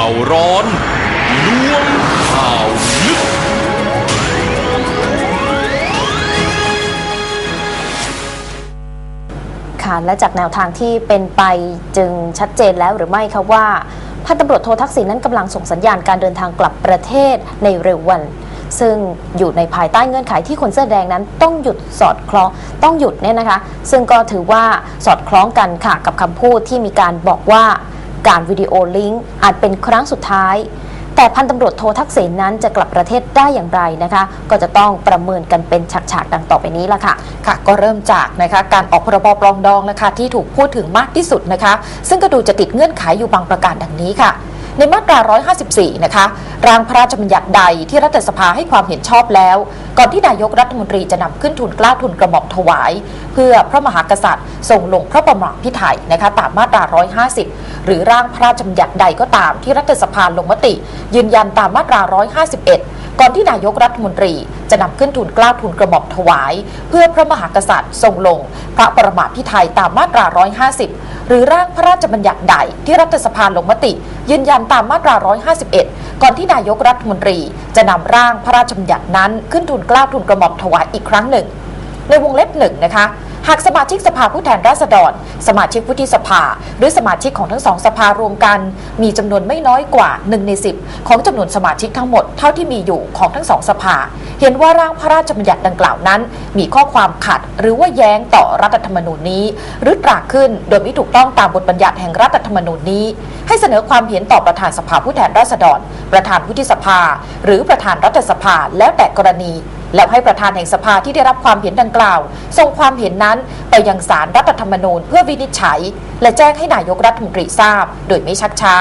าวร้อนล้วงข่าวลึก ค่ะและจากแนวทางที่เป็นไปจึงชัดเจนแล้วหรือไม่คะว่าพันตำรวจโททักษิณนั้นกำลังส่งสัญญาณการเดินทางกลับประเทศในเร็ววัน ซึ่งอยู่ในภายใต้เงื่อนไขที่คนเสื้อแดงนั้นต้องหยุดสอดคล้องต้องหยุดเนี่ยนะคะ ซึ่งก็ถือว่าสอดคล้องกันค่ะกับคำพูดที่มีการบอกว่า การวิดีโอลิงก์อาจเป็นครั้งสุดท้าย แต่พันตำรวจโททักษิณนั้นจะกลับประเทศได้อย่างไรนะคะ ก็จะต้องประเมินกันเป็นฉากๆดังต่อไปนี้ละค่ะ ค่ะก็เริ่มจากนะคะการออกพรบปรองดองนะคะที่ถูกพูดถึงมากที่สุดนะคะ ซึ่งก็ดูจะติดเงื่อนไขอยู่บางประการดังนี้ค่ะในมาตรา 154 นะคะ ร่างพระราชบัญญัติใดที่รัฐสภาให้ความเห็นชอบแล้ว ก่อนที่นายกรัฐมนตรีจะนำขึ้นทุนกล้าทุนกระหม่อมถวาย เพื่อพระมหากษัตริย์ทรงลงพระประมาพิไทยนะคะ ตามมาตรา 150 หรือร่างพระราชบัญญัติใดก็ตามที่รัฐสภาลงมติ ยืนยันตามมาตรา 151 ก่อนที่นายกรัฐมนตรี จะนำขึ้นทุนกล้าทุนกระหม่อมถวาย เพื่อพระมหากษัตริย์ทรงลง พระประมาพิไทยตามมาตรา 150 หรือร่างพระราชบัญญัติใดที่รัฐสภาลงมติ ยืนยันตามมาตรา 151 ก่อนที่นายกรัฐมนตรี จะนำร่างพระราชบัญญัตินั้นขึ้นทุนกล้าทุนกระหม่อมถวายอีกครั้งหนึ่ง ในวงเล็บหนึ่งนะคะหากสมาชิกสภาผู้แทนราษฎร สมาชิกวุฒิสภา หรือสมาชิกของทั้งสองสภารวมกัน มีจำนวนไม่น้อยกว่า1ใน10 ของจำนวนสมาชิกทั้งหมดเท่าที่มีอยู่ของทั้งสองสภา เห็นว่าร่างพระราชบัญญัติดังกล่าวนั้น มีข้อความขัดหรือว่าแย้งต่อรัฐธรรมนูญนี้ หรือตราขึ้นโดยไม่ถูกต้องตามบทบัญญัติแห่งรัฐธรรมนูญนี้ ให้เสนอความเห็นต่อประธานสภาผู้แทนราษฎร ประธานวุฒิสภา หรือประธานรัฐสภาแล้วแต่กรณี แล้วให้ประธานแห่งสภาที่ได้รับความเห็นดังกล่าวส่งความเห็นนั้นไปยังศาลรัฐธรรมนูญเพื่อวินิจฉัย และแจ้งให้นายกรัฐมนตรีทราบ โดยไม่ชักช้า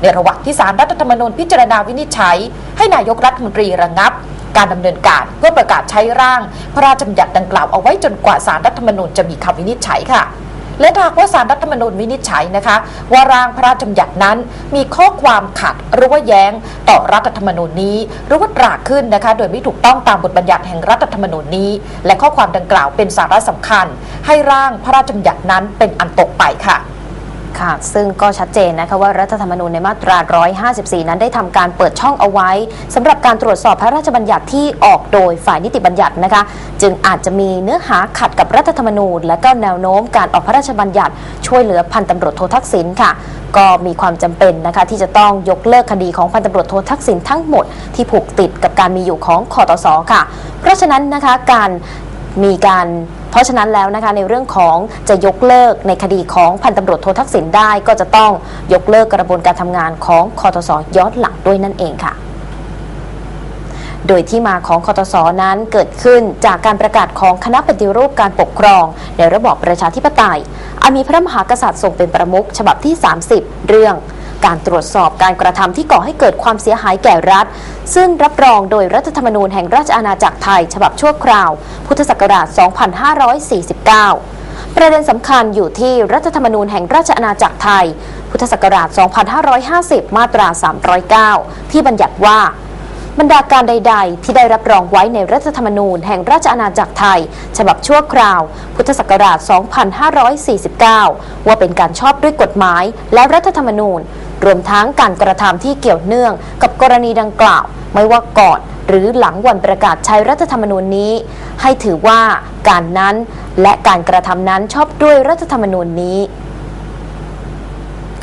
ในระหว่างที่ศาลรัฐธรรมนูญพิจารณาวินิจฉัย ให้นายกรัฐมนตรีระงับ การดำเนินการเพื่อประกาศใช้ร่าง พระราชบัญญัติดังกล่าวเอาไว้จนกว่าศาลรัฐธรรมนูญจะมีคำวินิจฉัยค่ะ และหากว่าสารรัฐธรรมนูญวินิจฉัยนะคะ ว่าร่างพระราชบัญญัตินั้น มีข้อความขัดหรือว่าแย้งต่อรัฐธรรมนูญนี้ หรือว่าตราขึ้นนะคะ โดยไม่ถูกต้องตามบทบัญญัติแห่งรัฐธรรมนูญนี้ และข้อความดังกล่าวเป็นสาระสำคัญ ให้ร่างพระราชบัญญัตินั้นเป็นอันตกไปค่ะ ค่ะ ซึ่งก็ชัดเจนนะคะว่ารัฐธรรมนูญในมาตรา 154 นั้นได้ทำการเปิดช่องเอาไว้สำหรับการตรวจสอบพระราชบัญญัติที่ออกโดยฝ่ายนิติบัญญัตินะคะ จึงอาจจะมีเนื้อหาขัดกับรัฐธรรมนูญ และก็แนวโน้มการออกพระราชบัญญัติช่วยเหลือพันตำรวจโททักษิณค่ะ ก็มีความจำเป็นนะคะที่จะต้องยกเลิกคดีของพันตำรวจโททักษิณทั้งหมดที่ผูกติดกับการมีอยู่ของคอตสค่ะ เพราะฉะนั้นนะคะการมีการ เพราะฉะนั้นแล้วนะคะในเรื่องของจะยกเลิกในคดีของพันตำรวจโททักษิณได้ก็จะต้องยกเลิกกระบวนการทำงานของคอตสย้อนหลังด้วยนั่นเองค่ะโดยที่มาของคอตสนั้นเกิดขึ้นจากการประกาศของคณะปฏิรูปการปกครอง ในระบอบประชาธิปไตยอันมีพระมหากษัตริย์ทรงเป็นประมุขฉบับที่ 30 เรื่อง การตรวจสอบการกระทำที่ก่อให้เกิดความเสียหายแก่รัฐ ซึ่งรับรองโดยรัฐธรรมนูญแห่งราชอาณาจักรไทย ฉบับชั่วคราว พุทธศักราช 2549 ประเด็นสำคัญอยู่ที่รัฐธรรมนูญแห่งราชอาณาจักรไทย พุทธศักราช 2550 มาตรา 309 ที่บัญญัติว่าบรรดาการใด ๆ ที่ได้รับรองไว้ในรัฐธรรมนูญแห่งราชอาณาจักรไทย ฉบับชั่วคราว พุทธศักราช 2549 ว่าเป็นการชอบด้วยกฎหมายและรัฐธรรมนูญ รวมทั้งการกระทำที่เกี่ยวเนื่องกับกรณีดังกล่าว ไม่ว่าก่อนหรือหลังวันประกาศใช้รัฐธรรมนูญนี้ ให้ถือว่าการนั้นและการกระทำนั้นชอบด้วยรัฐธรรมนูญนี้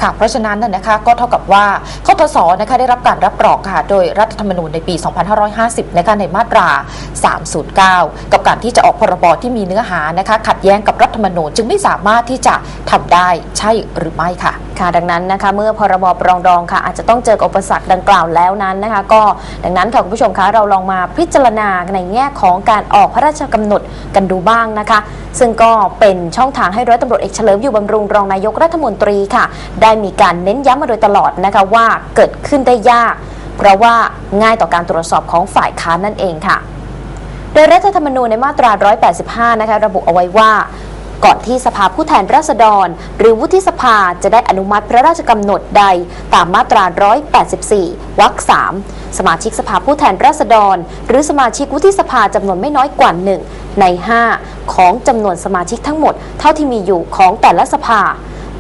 ค่ะเพราะฉะนั้นนะคะก็เท่ากับว่าคทศนะคะได้รับการรับรองค่ะโดยรัฐธรรมนูญในปี 2550 นะคะในมาตรา 309 กับการที่จะออกพรบที่มีเนื้อหานะคะขัดแย้งกับรัฐธรรมนูญจึงไม่สามารถที่จะทำได้ใช่หรือไม่ค่ะค่ะดังนั้นนะคะเมื่อพรบปรองดองค่ะอาจจะต้องเจออุปสรรคดังกล่าวแล้วนั้นนะคะก็ดังนั้นค่ะคุณผู้ชมคะเราลองมาพิจารณาในแง่ของการออกพระราชกำหนดกันดูบ้างนะคะ ซึ่งก็เป็นช่องทางให้ร้อยตำรวจเอกเฉลิมอยู่บำรุงรองนายกรัฐมนตรีค่ะ ได้มีการเน้นย้ำมาโดยตลอดนะคะว่าเกิดขึ้นได้ยาก เพราะว่าง่ายต่อการตรวจสอบของฝ่ายค้านนั่นเองค่ะ โดยรัฐธรรมนูญในมาตรา 185 นะคะระบุเอาไว้ว่าก่อนที่สภาผู้แทนราษฎร หรือวุฒิสภาจะได้อนุมัติพระราชกำหนดใดตามมาตรา 184 วรรค 3 สมาชิกสภาผู้แทนราษฎร หรือสมาชิกวุฒิสภาจำนวนไม่น้อยกว่า 1 ใน 5 ของจำนวนสมาชิกทั้งหมด เท่าที่มีอยู่ของแต่ละสภา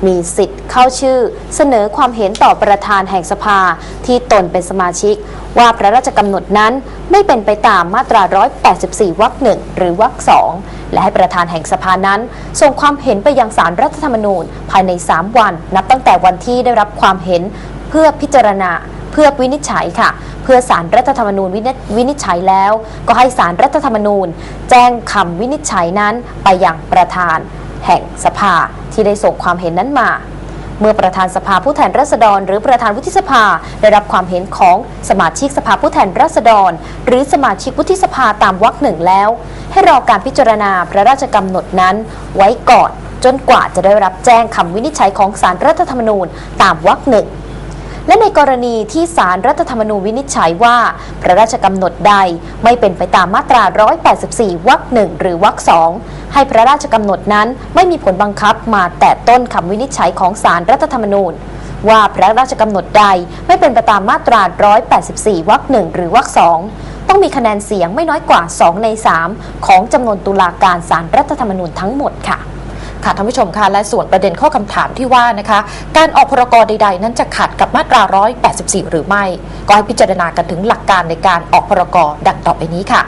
มีสิทธิ์เข้าชื่อ เสนอความเห็นต่อประธานแห่งสภาที่ตนเป็นสมาชิก ว่าพระราชกำหนดนั้นไม่เป็นไปตามมาตรา 184 วรรคหนึ่งหรือวรรคสองและให้ประธานแห่งสภานั้น ส่งความเห็นไปยังสารรัฐธรรมนูญ ภายใน 3 วัน นับตั้งแต่วันที่ได้รับความเห็นเพื่อพิจารณาเพื่อวินิจฉัยค่ะ เพื่อสารรัฐธรรมนูญวินิจวินิจฉัยแล้ว ก็ให้สารรัฐธรรมนูญ แจ้งคำวินิจฉัยนั้นไปยังประธาน แห่งสภาที่ได้ส่งความเห็นนั้นมา เมื่อประธานสภาผู้แทนราษฎร หรือประธานวุฒิสภาได้รับความเห็นของสมาชิกสภาผู้แทนราษฎร หรือสมาชิกวุฒิสภาตามวรรคหนึ่งแล้ว ให้รอการพิจารณาพระราชกำหนดนั้นไว้ก่อนจนกว่าจะได้รับแจ้งคำวินิจฉัยของสารรัฐธรรมนูญตามวรรคหนึ่ง และในกรณีที่สารรัฐธรรมนูญวินิจฉัยว่า พระราชกำหนดใดไม่เป็นไปตามมาตรา 184 วรรคหนึ่งหรือวรรคสองให้พระราชกำหนดนั้นไม่มีผลบังคับมาแต่ต้นคำวินิจฉัยของสารรัฐธรรมนูญว่าพระราชกำหนดใดไม่เป็นไปตามมาตรา 184 วรรคหนึ่งหรือวรรคสองต้องมีคะแนนเสียงไม่น้อยกว่า 2 ใน 3 ของจำนวนตุลาการสารรัฐธรรมนูญทั้งหมดค่ะ ค่ะท่านผู้ชมคะและส่วนประเด็นข้อคำถามที่ว่านะคะ การออกพรกรใด ๆ นั้นจะขัดกับมาตรา 184 หรือไม่ ก็ให้พิจารณากันถึงหลักการในการออกพรกรดังต่อไปนี้ค่ะ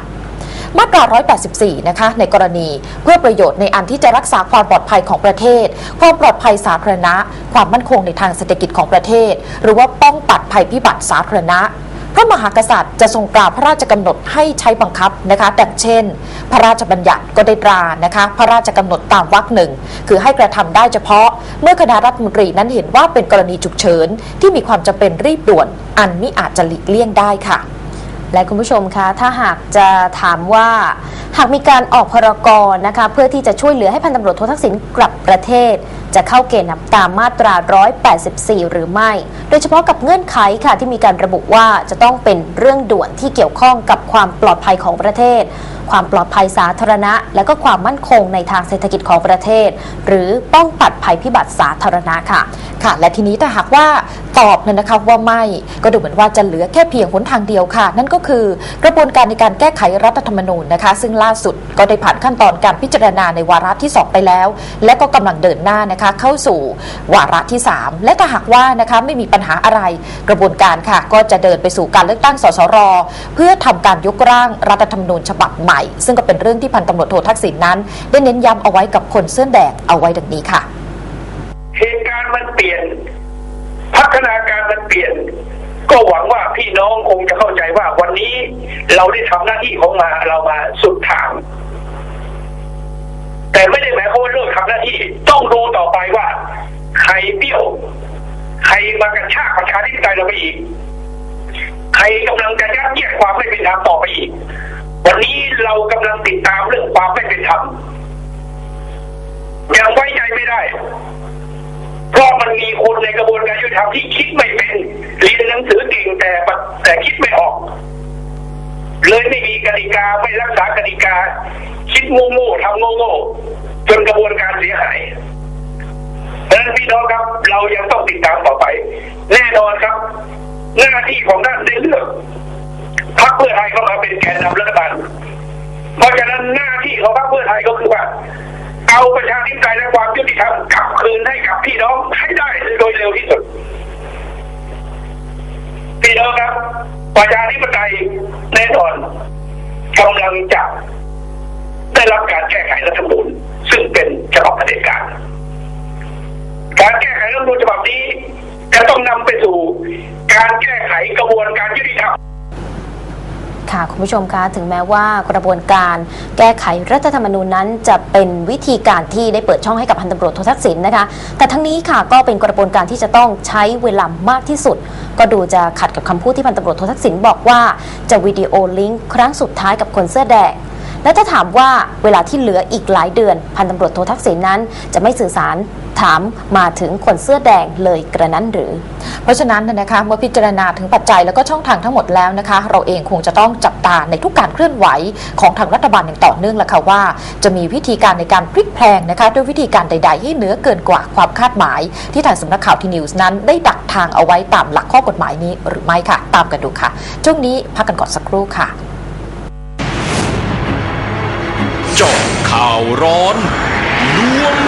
มาตรา 184 นะคะ ในกรณีเพื่อประโยชน์ในอันที่จะรักษาความปลอดภัยของประเทศ ความปลอดภัยสาธารณะ ความมั่นคงในทางเศรษฐกิจของประเทศ หรือว่าป้องปัดภัยพิบัติสาธารณะ พระมหากษัตริย์จะทรงกล่าวพระราชกำหนดให้ใช้บังคับนะคะแต่เช่น พระราชบัญญัติก็ได้ตรานะคะพระราชกำหนดตามวรรคหนึ่งคือให้กระทำได้เฉพาะ เมื่อคณะรัฐมนตรีนั้นเห็นว่าเป็นกรณีฉุกเฉินที่มีความจำเป็นรีบด่วน อันมิอาจจะหลีกเลี่ยงได้ค่ะ และคุณผู้ชมคะถ้าหากจะถามว่า หากมีการออกพรกรนะคะเพื่อที่จะช่วยเหลือให้พันตำรวจโททักษิณกลับประเทศ จะเข้าเกณฑ์ตามมาตรา 184 หรือไม่ โดยเฉพาะกับเงื่อนไขค่ะที่มีการระบุว่าจะต้องเป็นเรื่องด่วนที่เกี่ยวข้องกับความปลอดภัยของประเทศ ความปลอดภัยสาธารณะ และก็ความมั่นคงในทางเศรษฐกิจของประเทศ หรือป้องปัดภัยพิบัติสาธารณะค่ะ ค่ะ และทีนี้ถ้าหากว่าตอบเนี่ยนะคะว่าไม่ก็ดูเหมือนว่าจะเหลือแค่เพียงหนทางเดียวค่ะ นั่นก็คือกระบวนการในการแก้ไขรัฐธรรมนูญนะคะ ซึ่งล่าสุดก็ได้ผ่านขั้นตอนการพิจารณาในวาระที่ 2 ไปแล้ว และก็กำลังเดินหน้านะคะเข้าสู่วาระที่ 3 และถ้าหากว่านะคะไม่มีปัญหาอะไรกระบวนการค่ะ ก็จะเดินไปสู่การเลือกตั้งสสร เพื่อทำการยกร่างรัฐธรรมนูญฉบับใหม่ ซึ่งก็เป็นเรื่องที่พันตำรวจโททักษิณนั้น ได้เน้นย้ำเอาไว้กับคนเสื้อแดงเอาไว้ดังนี้ค่ะ เหตุการณ์มันเปลี่ยน พัฒนาการมันเปลี่ยน ก็หวังว่าพี่น้องคงจะเข้าใจว่าวันนี้เราได้ทำหน้าที่ของมาเรามาสุดทางแต่ไม่ได้หมายความว่าเลิกทำหน้าที่ต้องดูต่อไปว่า ใครเบี้ยว ใครมากระชากประชาธิปไตยเราไปอีก ใครกำลังจะยัดเยียดความไม่เป็นธรรมต่อไปอีก วันนี้เรากำลังติดตามเรื่องความไม่เป็นธรรมยังไว้ใจไม่ได้ มันมีคนในกระบวนการยุติธรรมที่คิดไม่เป็นเรียนหนังสือเก่งแต่แต่คิดไม่ออก เลยไม่มีกติกาไม่รักษากติกา คิดโง่ๆทำโง่ๆจนกระบวนการเสียหายดังนั้นพี่น้องครับ เรายังต้องติดตามต่อไป แน่นอนครับ หน้าที่ของท่านได้เลือกพรรคเพื่อไทยเข้ามาเป็นแกนนำรัฐบาลเพราะฉะนั้นหน้าที่ของพรรคเพื่อไทยก็คือว่า เอาประชาธิปไตยและความยุติธรรมกลับคืนให้กับพี่น้องให้ได้โดยเร็วที่สุด พี่น้องครับ ประชาธิปไตยแน่นอนกำลังจะได้รับการแก้ไขรัฐธรรมนูญซึ่งเป็นฉบับเผด็จการการแก้ไขรัฐธรรมนูญฉบับนี้ จะต้องนำไปสู่ การแก้ไขกระบวนการยุติธรรม ค่ะคุณผู้ชมคะถึงแม้ว่ากระบวนการแก้ไขรัฐธรรมนูญนั้น จะเป็นวิธีการที่ได้เปิดช่องให้กับพันตำรวจโททักษิณนะคะ แต่ทั้งนี้ค่ะก็เป็นกระบวนการที่จะต้องใช้เวลามากที่สุด ก็ดูจะขัดกับคำพูดที่พันตำรวจโททักษิณบอกว่าจะวิดีโอลิงก์ครั้งสุดท้ายกับคนเสื้อแดง และถ้าถามว่าเวลาที่เหลืออีกหลายเดือน พันตำรวจโททักษิณนั้น จะไม่สื่อสารถามมาถึงคนเสื้อแดงเลยกระนั้นหรือ เพราะฉะนั้นนะคะเมื่อพิจารณาถึงปัจจัยแล้วก็ช่องทางทั้งหมดแล้วนะคะ เราเองคงจะต้องจับตาในทุกการเคลื่อนไหวของทางรัฐบาลอย่างต่อเนื่องแหละค่ะว่า จะมีวิธีการในการพลิกแพลงนะคะด้วยวิธีการใดๆที่เหนือเกินกว่าความคาดหมาย ที่ทางสำนักข่าวทีนิวส์นั้น ได้ดักทางเอาไว้ตามหลักข้อกฎหมายนี้หรือไม่ค่ะ ตามกันดูค่ะช่วงนี้พักกันก่อนสักครู่ค่ะ ข่าวร้อนล้วง